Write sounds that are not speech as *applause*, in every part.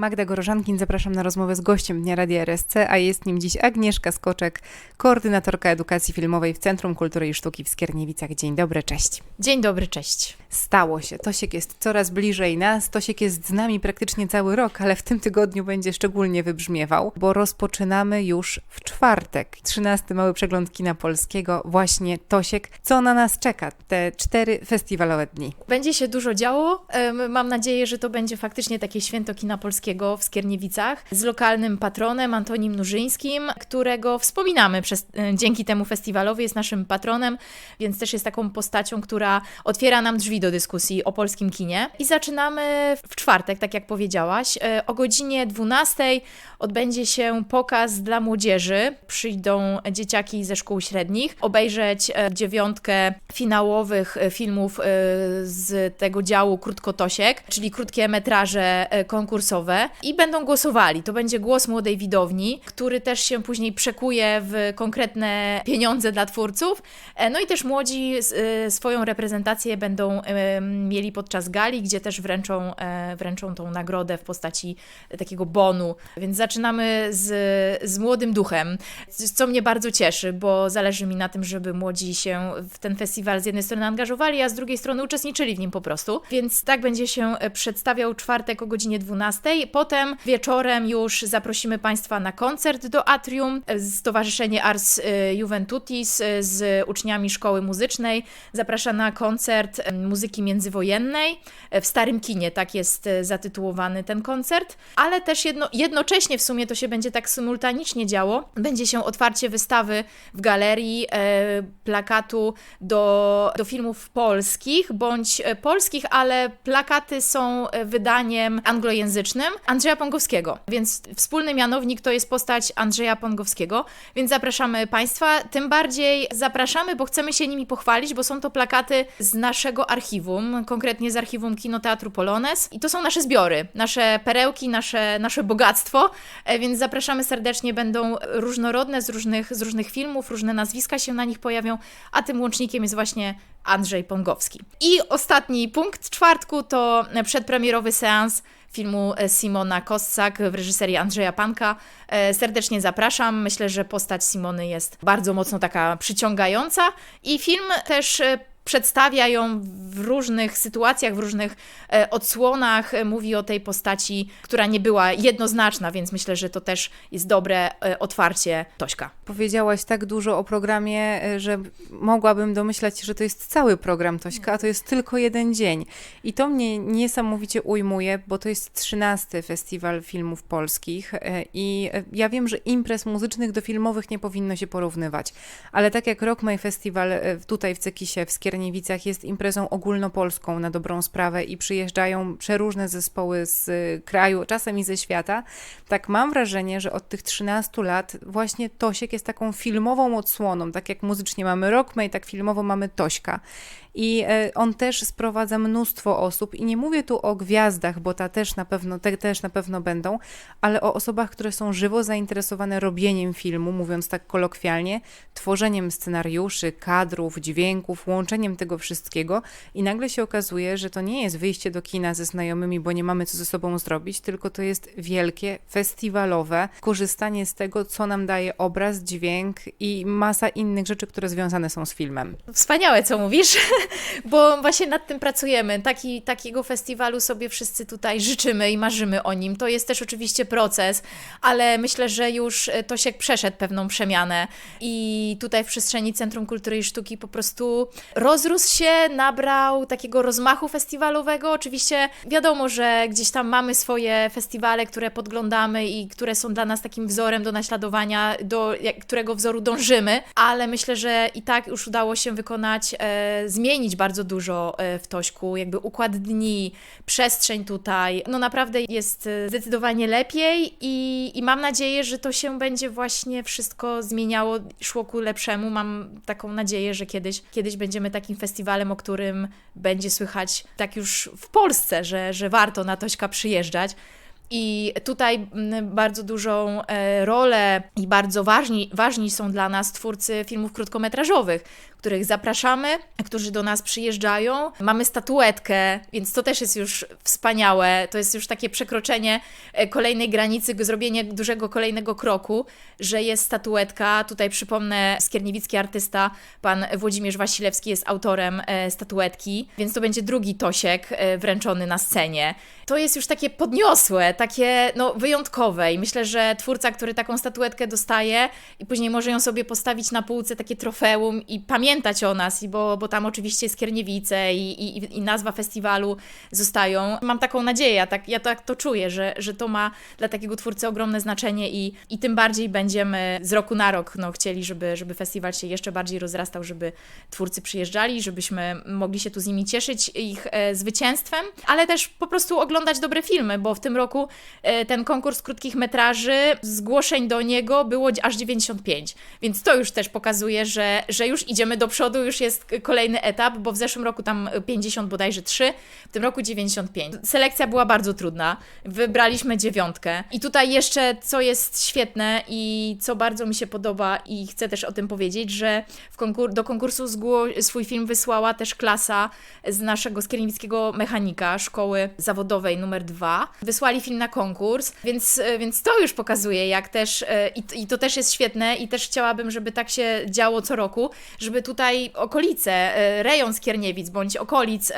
Magda Gorożankin, zapraszam na rozmowę z gościem Dnia Radia RSC, a jest nim dziś Agnieszka Skoczek, koordynatorka edukacji filmowej w Centrum Kultury i Sztuki w Skierniewicach. Dzień dobry, cześć. Dzień dobry, cześć. Stało się. Tosiek jest coraz bliżej nas. Tosiek jest z nami praktycznie cały rok, ale w tym tygodniu będzie szczególnie wybrzmiewał, bo rozpoczynamy już w czwartek. 13 Mały Przegląd Kina Polskiego. Właśnie Tosiek. Co na nas czeka? Te cztery festiwalowe dni. Będzie się dużo działo. Mam nadzieję, że to będzie faktycznie takie święto kina polskiego w Skierniewicach z lokalnym patronem Antonim Nurzyńskim, którego wspominamy przez, e, dzięki temu festiwalowi. Jest naszym patronem, więc też jest taką postacią, która otwiera nam drzwi do dyskusji o polskim kinie. I zaczynamy w czwartek, tak jak powiedziałaś. E, O godzinie 12 odbędzie się pokaz dla młodzieży. Przyjdą dzieciaki ze szkół średnich obejrzeć e, dziewiątkę finałowych e, filmów z tego działu Krótkotosiek, czyli krótkie metraże konkursowe i będą głosowali. To będzie głos młodej widowni, który też się później przekuje w konkretne pieniądze dla twórców. No i też młodzi swoją reprezentację będą mieli podczas gali, gdzie też wręczą, e, wręczą tą nagrodę w postaci takiego bonu. Więc zaczynamy z, z młodym duchem, co mnie bardzo cieszy, bo zależy mi na tym, żeby młodzi się w ten festiwal z jednej strony angażowali, a z drugiej strony uczestniczyli w nim po prostu. Więc tak będzie się e, przedstawiał czwartek o godzinie 12. Potem wieczorem już zaprosimy Państwa na koncert do Atrium. E, Stowarzyszenie Ars Juventutis z uczniami szkoły muzycznej zaprasza na koncert e, muzyki międzywojennej. E, w Starym Kinie, tak jest e, zatytułowany ten koncert, ale też jedno, jednocześnie w sumie to się będzie tak symultanicznie działo. Będzie się otwarcie wystawy w galerii e, plakatu do, do filmów polskich, bądź e, polskich, ale plakaty są wydaniem anglojęzycznym Andrzeja Pongowskiego, więc wspólny mianownik to jest postać Andrzeja Pongowskiego, więc zapraszamy Państwa, tym bardziej zapraszamy, bo chcemy się nimi pochwalić, bo są to plakaty z naszego archiwum, konkretnie z archiwum Kinoteatru Polones i to są nasze zbiory, nasze perełki, nasze, nasze bogactwo, e, więc zapraszamy serdecznie, będą różnorodne z różnych, z różnych filmów, różne nazwiska się na nich pojawią, a tym łącznikiem jest właśnie Andrzej Pongowski. I ostatni punkt czwartku to przedpremierowy seans filmu e, Simona Kossak w reżyserii Andrzeja Panka. E, Serdecznie zapraszam. Myślę, że postać Simony jest bardzo mocno taka przyciągająca i film też przedstawia ją w różnych sytuacjach, w różnych e, odsłonach. E, Mówi o tej postaci, która nie była jednoznaczna, więc myślę, że to też jest dobre e, otwarcie Tośka. Powiedziałaś tak dużo o programie, że mogłabym domyślać się, że to jest cały program Tośka, a to jest tylko jeden dzień. I to mnie niesamowicie ujmuje, bo to jest 13 Festiwal Filmów Polskich i ja wiem, że imprez muzycznych do filmowych nie powinno się porównywać, ale tak jak Rock My Festival tutaj w Cekisie, w Skierniewicach jest imprezą ogólnopolską na dobrą sprawę i przyjeżdżają przeróżne zespoły z e, kraju, czasem i ze świata, tak mam wrażenie, że od tych 13 lat właśnie Tosiek jest taką filmową odsłoną, tak jak muzycznie mamy Rockmate, tak filmowo mamy Tośka. I e, on też sprowadza mnóstwo osób i nie mówię tu o gwiazdach, bo ta też na pewno, te też na pewno będą, ale o osobach, które są żywo zainteresowane robieniem filmu, mówiąc tak kolokwialnie, tworzeniem scenariuszy, kadrów, dźwięków, łączeniem tego wszystkiego i nagle się okazuje, że to nie jest wyjście do kina ze znajomymi, bo nie mamy co ze sobą zrobić, tylko to jest wielkie, festiwalowe korzystanie z tego, co nam daje obraz, dźwięk i masa innych rzeczy, które związane są z filmem. Wspaniałe, co mówisz, *laughs* bo właśnie nad tym pracujemy. Taki, takiego festiwalu sobie wszyscy tutaj życzymy i marzymy o nim. To jest też oczywiście proces, ale myślę, że już e, Tosiek przeszedł pewną przemianę i tutaj w przestrzeni Centrum Kultury i Sztuki po prostu rozrósł się, nabrał takiego rozmachu festiwalowego. Oczywiście wiadomo, że gdzieś tam mamy swoje festiwale, które podglądamy i które są dla nas takim wzorem do naśladowania, do którego wzoru dążymy, ale myślę, że i tak już udało się wykonać, e, zmienić bardzo dużo e, w Tośku, jakby układ dni, przestrzeń tutaj, no naprawdę jest e, zdecydowanie lepiej i, i mam nadzieję, że to się będzie właśnie wszystko zmieniało, szło ku lepszemu. Mam taką nadzieję, że kiedyś, kiedyś będziemy takim festiwalem, o którym będzie słychać tak już w Polsce, że, że warto na Tośka przyjeżdżać. I tutaj mm, bardzo dużą e, rolę i bardzo ważni, ważni są dla nas twórcy filmów krótkometrażowych, których zapraszamy, którzy do nas przyjeżdżają. Mamy statuetkę, więc to też jest już wspaniałe. To jest już takie przekroczenie e, kolejnej granicy, zrobienie dużego kolejnego kroku, że jest statuetka. Tutaj przypomnę, skierniewicki artysta, pan Włodzimierz Wasilewski jest autorem e, statuetki, więc to będzie drugi Tosiek e, wręczony na scenie. To jest już takie podniosłe, takie no, wyjątkowe i myślę, że twórca, który taką statuetkę dostaje i później może ją sobie postawić na półce, takie trofeum i pamiętać o nas, bo, bo tam oczywiście Skierniewice i, i, i nazwa festiwalu zostają. Mam taką nadzieję, tak, ja tak to czuję, że, że to ma dla takiego twórcy ogromne znaczenie i, i tym bardziej będziemy z roku na rok no, chcieli, żeby, żeby festiwal się jeszcze bardziej rozrastał, żeby twórcy przyjeżdżali, żebyśmy mogli się tu z nimi cieszyć ich e, zwycięstwem, ale też po prostu oglądać dobre filmy, bo w tym roku e, ten konkurs krótkich metraży, zgłoszeń do niego było aż 95, więc to już też pokazuje, że, że już idziemy do przodu, już jest kolejny etap, bo w zeszłym roku tam 50 bodajże 3, w tym roku 95. Selekcja była bardzo trudna, wybraliśmy dziewiątkę i tutaj jeszcze co jest świetne i co bardzo mi się podoba i chcę też o tym powiedzieć, że konkur do konkursu swój film wysłała też klasa z naszego skierniewickiego mechanika szkoły zawodowej numer 2. Wysłali film na konkurs, więc, więc to już pokazuje, jak też e, i, i to też jest świetne i też chciałabym, żeby tak się działo co roku, żeby tutaj okolice, e, rejon Skierniewic bądź okolic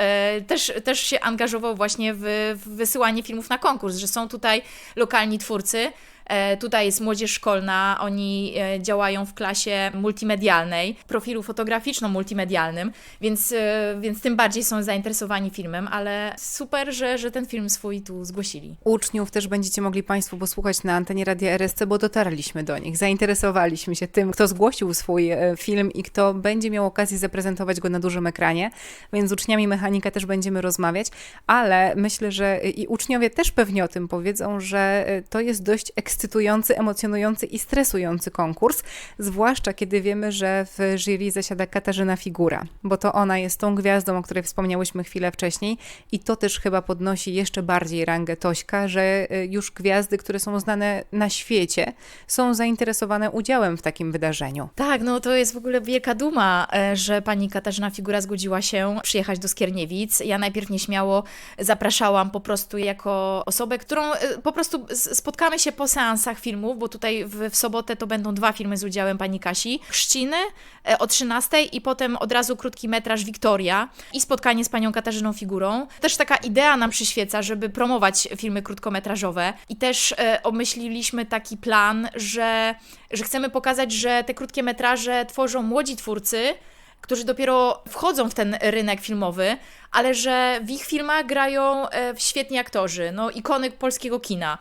też, też się angażował właśnie w, w wysyłanie filmów na konkurs, że są tutaj lokalni twórcy, E, Tutaj jest młodzież szkolna, oni e, działają w klasie multimedialnej, profilu fotograficzno-multimedialnym, więc, e, więc tym bardziej są zainteresowani filmem, ale super, że, że ten film swój tu zgłosili. Uczniów też będziecie mogli Państwo posłuchać na antenie Radia RSC, bo dotarliśmy do nich. Zainteresowaliśmy się tym, kto zgłosił swój e, film i kto będzie miał okazję zaprezentować go na dużym ekranie, więc z uczniami mechanika też będziemy rozmawiać, ale myślę, że i uczniowie też pewnie o tym powiedzą, że e, to jest dość ekscytujący, emocjonujący i stresujący konkurs, zwłaszcza kiedy wiemy, że w jury zasiada Katarzyna Figura, bo to ona jest tą gwiazdą, o której wspomniałyśmy chwilę wcześniej i to też chyba podnosi jeszcze bardziej rangę Tośka, że y, już gwiazdy, które są znane na świecie, są zainteresowane udziałem w takim wydarzeniu. Tak, no to jest w ogóle wielka duma, e, że pani Katarzyna Figura zgodziła się przyjechać do Skierniewic. Ja najpierw nieśmiało zapraszałam po prostu jako osobę, którą e, po prostu spotkamy się po seansach filmów, bo tutaj w, w sobotę to będą dwa filmy z udziałem pani Kasi. Chrzciny e, o 13 i potem od razu krótki metraż Wiktoria i spotkanie z panią Katarzyną Figurą. Też taka idea nam przyświeca, żeby promować filmy krótkometrażowe i też e, obmyśliliśmy taki plan, że, że chcemy pokazać, że te krótkie metraże tworzą młodzi twórcy, którzy dopiero wchodzą w ten rynek filmowy, ale że w ich filmach grają e, świetni aktorzy, no ikony polskiego kina.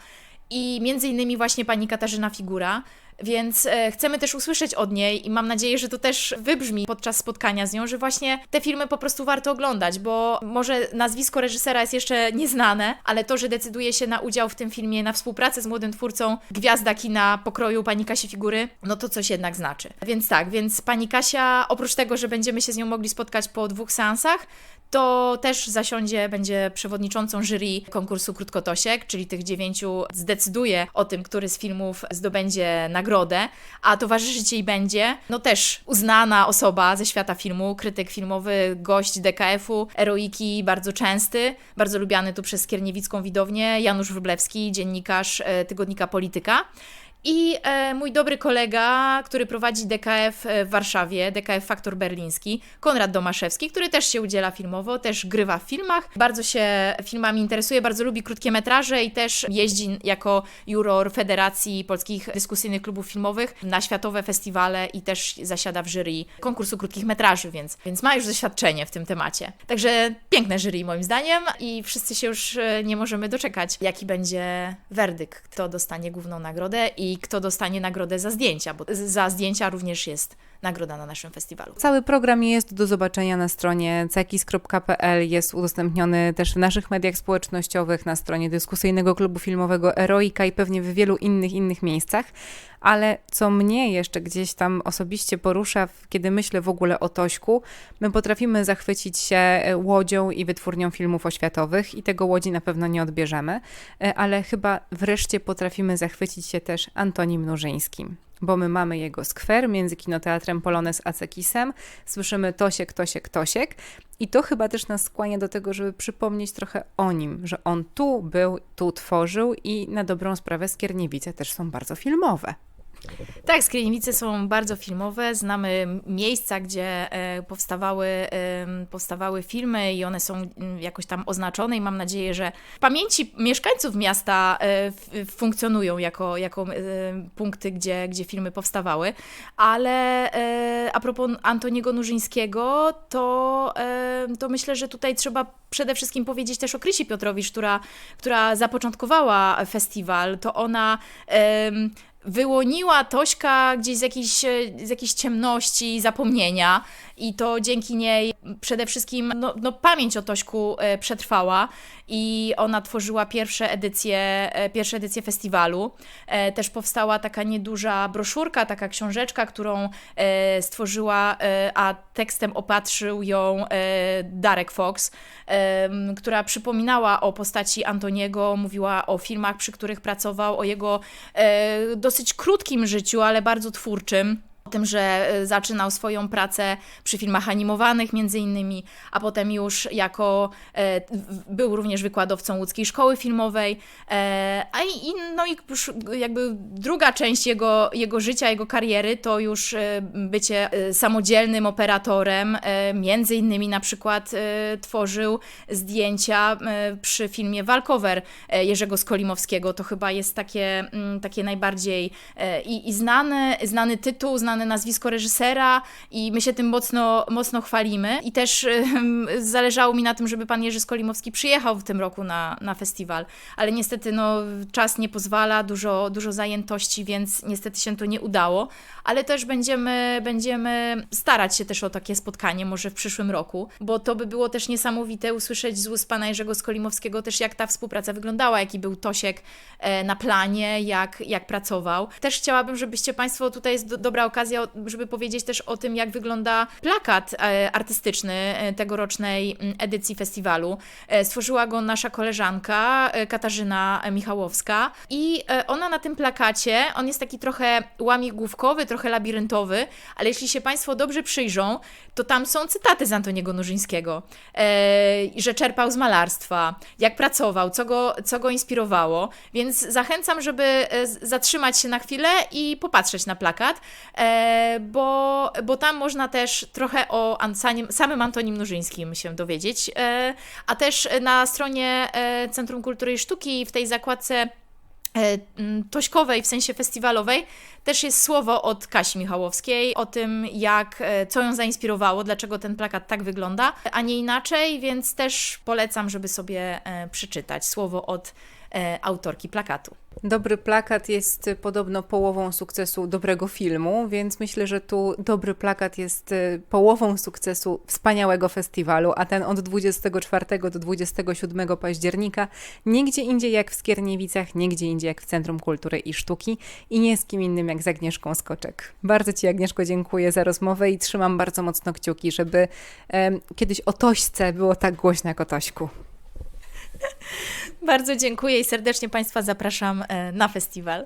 I między innymi właśnie pani Katarzyna Figura, więc e, chcemy też usłyszeć od niej i mam nadzieję, że to też wybrzmi podczas spotkania z nią, że właśnie te filmy po prostu warto oglądać, bo może nazwisko reżysera jest jeszcze nieznane, ale to, że decyduje się na udział w tym filmie, na współpracę z młodym twórcą, gwiazda kina pokroju pani Kasi Figury, no to coś jednak znaczy. Więc tak, więc pani Kasia, oprócz tego, że będziemy się z nią mogli spotkać po dwóch seansach, to też zasiądzie, będzie przewodniczącą jury konkursu Krótkotosiek, czyli tych dziewięciu zdecyduje o tym, który z filmów zdobędzie nagrodę, a towarzyszyć jej będzie, no też uznana osoba ze świata filmu, krytyk filmowy, gość DKF-u, Eroiki, bardzo częsty, bardzo lubiany tu przez Skierniewicką widownię, Janusz Wróblewski, dziennikarz e, tygodnika Polityka. I e, mój dobry kolega, który prowadzi DKF w Warszawie, DKF Faktor Berliński, Konrad Domaszewski, który też się udziela filmowo, też grywa w filmach, bardzo się filmami interesuje, bardzo lubi krótkie metraże i też jeździ jako juror Federacji Polskich Dyskusyjnych Klubów Filmowych na światowe festiwale i też zasiada w jury konkursu krótkich metraży, więc, więc ma już doświadczenie w tym temacie. Także piękne jury moim zdaniem i wszyscy się już e, nie możemy doczekać, jaki będzie werdykt, kto dostanie główną nagrodę i kto dostanie nagrodę za zdjęcia, bo za zdjęcia również jest nagroda na naszym festiwalu. Cały program jest do zobaczenia na stronie cekis.pl, jest udostępniony też w naszych mediach społecznościowych, na stronie dyskusyjnego klubu filmowego Eroika i pewnie w wielu innych, innych miejscach. Ale co mnie jeszcze gdzieś tam osobiście porusza, kiedy myślę w ogóle o Tośku, my potrafimy zachwycić się e, łodzią i wytwórnią filmów oświatowych i tego łodzi na pewno nie odbierzemy, e, ale chyba wreszcie potrafimy zachwycić się też Antonim Nurzyńskim. Bo my mamy jego skwer między kinoteatrem Polones a Cekisem. Słyszymy Tosiek, Tosiek, Tosiek. I to chyba też nas skłania do tego, żeby przypomnieć trochę o nim, że on tu był, tu tworzył i na dobrą sprawę Skierniewice też są bardzo filmowe. Tak, Skierniewice są bardzo filmowe. Znamy miejsca, gdzie e, powstawały, powstawały filmy i one są mm, jakoś tam oznaczone i mam nadzieję, że pamięci mieszkańców miasta e, funkcjonują jako, jako e, punkty, gdzie, gdzie filmy powstawały. Ale a propos Antoniego Nurzyńskiego, to, to myślę, że tutaj trzeba przede wszystkim powiedzieć też o Krysi Piotrowicz, która, która zapoczątkowała festiwal. To ona... wyłoniła Tośka gdzieś z jakiejś, e, z jakiejś ciemności, zapomnienia i to dzięki niej przede wszystkim no, no, pamięć o Tośku e, przetrwała i ona tworzyła pierwsze edycje, e, pierwsze edycje festiwalu. Też powstała taka nieduża broszurka, taka książeczka, którą stworzyła, a tekstem opatrzył ją Darek Fox, która przypominała o postaci Antoniego, mówiła o filmach, przy których pracował, o jego e, dosyć krótkim życiu, ale bardzo twórczym. O tym, że e, zaczynał swoją pracę przy filmach animowanych między innymi, a potem już jako e, był również wykładowcą łódzkiej szkoły filmowej. E, a i, no i jakby druga część jego, jego życia, jego kariery to już e, bycie e, samodzielnym operatorem. E, między innymi na przykład tworzył zdjęcia przy filmie Walkover Jerzego Skolimowskiego. To chyba jest takie, mm, takie najbardziej i, i znany, znany tytuł, znane nazwisko reżysera i my się tym mocno, mocno chwalimy. I też zależało mi na tym, żeby pan Jerzy Skolimowski przyjechał w tym roku na, na festiwal, ale niestety no, czas nie pozwala, dużo, dużo zajętości, więc niestety się to nie udało, ale też będziemy, będziemy starać się też o takie spotkanie może w przyszłym roku, bo to by było też niesamowite usłyszeć z ust pana Jerzego Skolimowskiego też jak ta współpraca wyglądała, jaki był Tosiek e, na planie, jak, jak pracował. Też chciałabym, żebyście Państwo, tutaj jest do, dobra okazja, o- żeby powiedzieć też o tym, jak wygląda plakat e, artystyczny e, tegorocznej mm, edycji festiwalu. E, Stworzyła go nasza koleżanka Katarzyna Michałowska i ona na tym plakacie, on jest taki trochę łamigłówkowy, trochę labiryntowy, ale jeśli się Państwo dobrze przyjrzą, to tam są cytaty z Antoniego Nurzyńskiego, że czerpał z malarstwa, jak pracował, co go, co go inspirowało, więc zachęcam, żeby zatrzymać się na chwilę i popatrzeć na plakat, bo, bo tam można też trochę o An- samym- Antonim Nurzyńskim się dowiedzieć, e, a też na stronie e, Centrum Kultury i Sztuki w tej zakładce e, tośkowej, w sensie festiwalowej, też jest słowo od Kasi Michałowskiej o tym, jak, e, co ją zainspirowało, dlaczego ten plakat tak wygląda, a nie inaczej, więc też polecam, żeby sobie e, przeczytać słowo od e, autorki plakatu. Dobry plakat jest y, podobno połową sukcesu dobrego filmu, więc myślę, że tu dobry plakat jest y, połową sukcesu wspaniałego festiwalu, a ten od 24 do 27 października nigdzie indziej jak w Skierniewicach, nigdzie indziej jak w Centrum Kultury i Sztuki i nie z kim innym jak z Agnieszką Skoczek. Bardzo Ci Agnieszko dziękuję za rozmowę i trzymam bardzo mocno kciuki, żeby em, kiedyś o Tośce było tak głośno jak o Tośku. *laughs* Bardzo dziękuję i serdecznie Państwa zapraszam e, na festiwal.